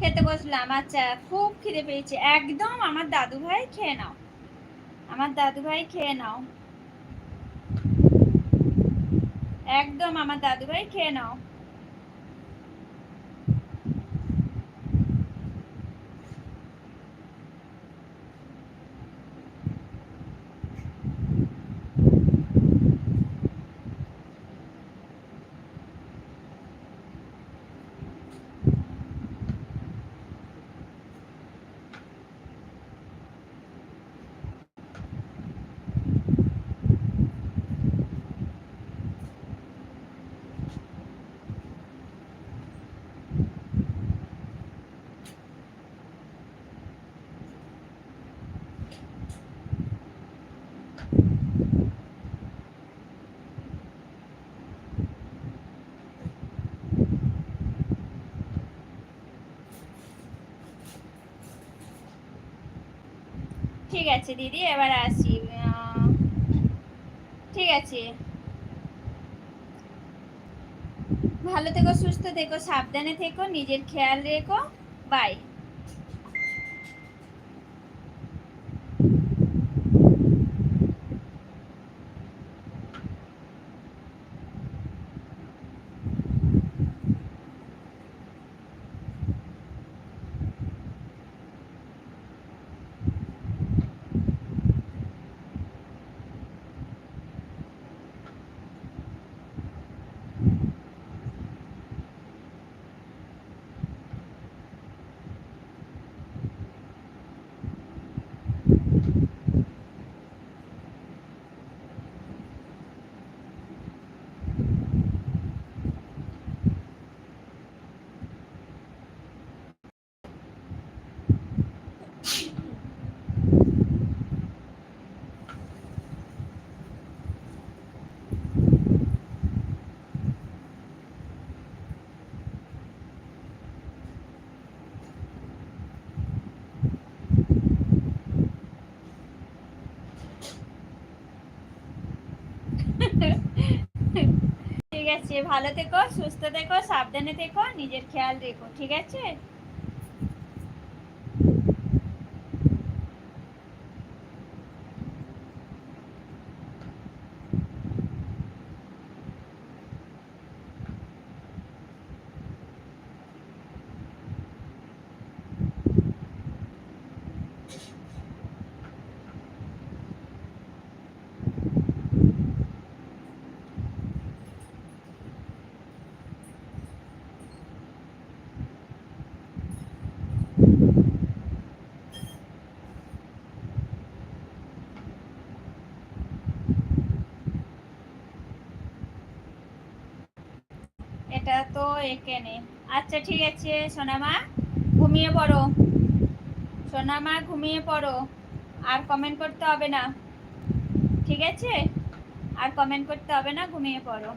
খেতে বসলাম। আচ্ছা খুব খিদে পেয়েছে। একদম আমার দাদু ভাই খেয়ে নাও। আমার দাদু ভাই খেয়ে নাও। একদম আমার দাদু ভাই খেয়ে নাও। ঠিক আছে, দিদি, এবার আসি। ঠিক আছে। ভালো থেকো, সুস্থ থেকো, সাবধানে থেকো, নিজের খেয়াল রেখো। বাই ঠিক আছে ভালো থেকো সুস্থ থেকো সাবধানে থেকো নিজের খেয়াল রেখো ঠিক আছে? এটা তো এখানে আচ্ছা ঠিক আছে, সোনামা, ঘুমিয়ে পড়ো। সোনামা, ঘুমিয়ে পড়ো। আর কমেন্ট করতে হবে না। ঠিক আছে? আর কমেন্ট করতে হবে না, ঘুমিয়ে পড়ো।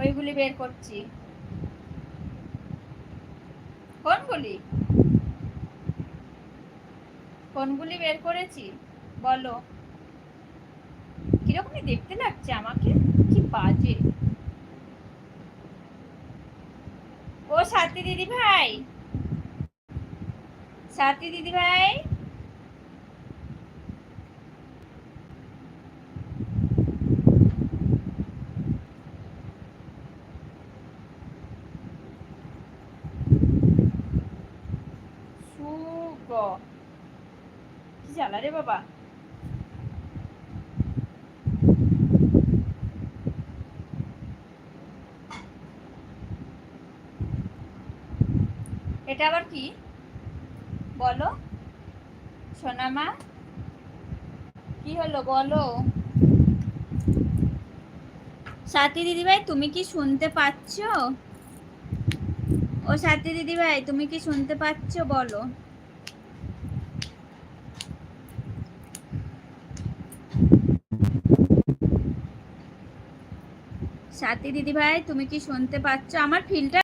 ওইগুলি বের করছি। কোনগুলি? কোনগুলি বের করেছি? বলো। কিরকমই দেখতে লাগছে আমাকে? কি বাজে। ও সাথী দিদি ভাই। সাথী দিদি ভাই। জ্বালা রে বাবা। এটা আবার কি? বলো। সোনামা, কি হলো বলো? সাথী দিদিভাই, তুমি কি শুনতে পাচ্ছ? ও সাথী দিদিভাই, তুমি কি শুনতে পাচ্ছ? বলো। সাথী দিদিভাই, তুমি কি শুনতে পাচ্ছ? আমার ফিল্টার